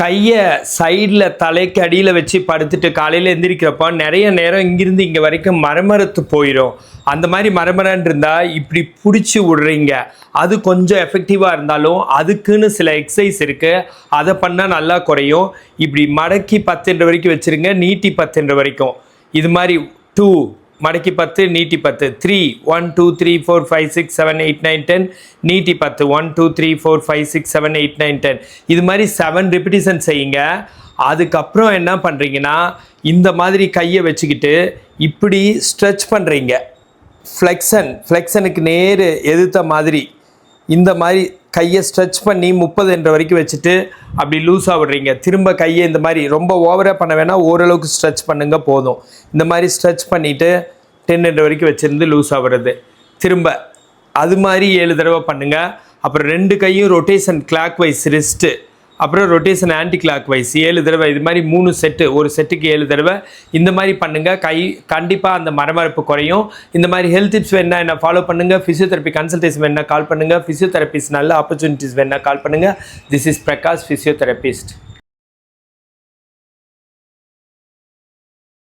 கையை சைடில் தலைக்கு அடியில் வச்சு படுத்துட்டு காலையில் எந்திரிக்கிறப்போ நிறைய நேரம் இங்கிருந்து இங்கே வரைக்கும் மரமரத்து போயிடும் அந்த மாதிரி மரமரன் இருந்தால் இப்படி பிடிச்சி விடுறீங்க. அது கொஞ்சம் எஃபெக்டிவாக இருந்தாலும் அதுக்குன்னு சில எக்ஸசைஸ் இருக்குது அதை பண்ணால் நல்லா குறையும். இப்படி மடக்கி பத்துன்ற வரைக்கும் வச்சுருங்க நீட்டி பத்துன்ற வரைக்கும். இது மாதிரி டூ மடக்கி பத்து நீட்டி பத்து. Three one two three four five six seven eight nine ten நீட்டி பத்து. One two three four five six seven eight nine ten இது மாதிரி செவன் ரிப்பிட்டிஷன் செய்யுங்க. அதுக்கப்புறம் என்ன பண்ணுறீங்கன்னா இந்த மாதிரி கையை வச்சுக்கிட்டு இப்படி ஸ்ட்ரெச் பண்ணுறீங்க ஃப்ளெக்ஷன் ஃப்ளெக்ஷனுக்கு நேர் எதிர்த்த மாதிரி. இந்த மாதிரி கையை ஸ்ட்ரெச் பண்ணி முப்பது என்ற வரைக்கும் வச்சுட்டு அப்படி லூஸாக விடுறீங்க. திரும்ப கையை இந்த மாதிரி ரொம்ப ஓவராக பண்ண வேணால் ஓரளவுக்கு ஸ்ட்ரெச் பண்ணுங்க போதும். இந்த மாதிரி ஸ்ட்ரெச் பண்ணிவிட்டு டென் என்ற வரைக்கும் வச்சுருந்து லூஸாக விடுறது. திரும்ப அது மாதிரி ஏழு தடவை பண்ணுங்கள் அப்புறம் ரெண்டு கையும் ரொட்டேஷன் கிளாக் வைஸ் ரிஸ்ட்டு அப்புறம் ரொட்டேஷன் ஆன்டி கிளாக் வைஸ் ஏழு தடவை இது மாதிரி மூணு செட்டு ஒரு செட்டுக்கு ஏழு தடவை. இந்த மாதிரி பண்ணுங்கள் கை கண்டிப்பாக அந்த மரமரப்பு குறையும். இந்த மாதிரி ஹெல்த் டிப்ஸ் வேணா என்ன ஃபாலோ பண்ணுங்கள் ஃபிசியோதெரப்பி கன்சல்டேஷன் வேணா கால் பண்ணுங்கள் ஃபிசியோதெரபிஸ்ட் நல்ல ஆப்பர்ச்சுனிட்டிஸ் வேணா கால் பண்ணுங்கள் திஸ் இஸ் பிரகாஷ் ஃபிசியோதெரபிஸ்ட்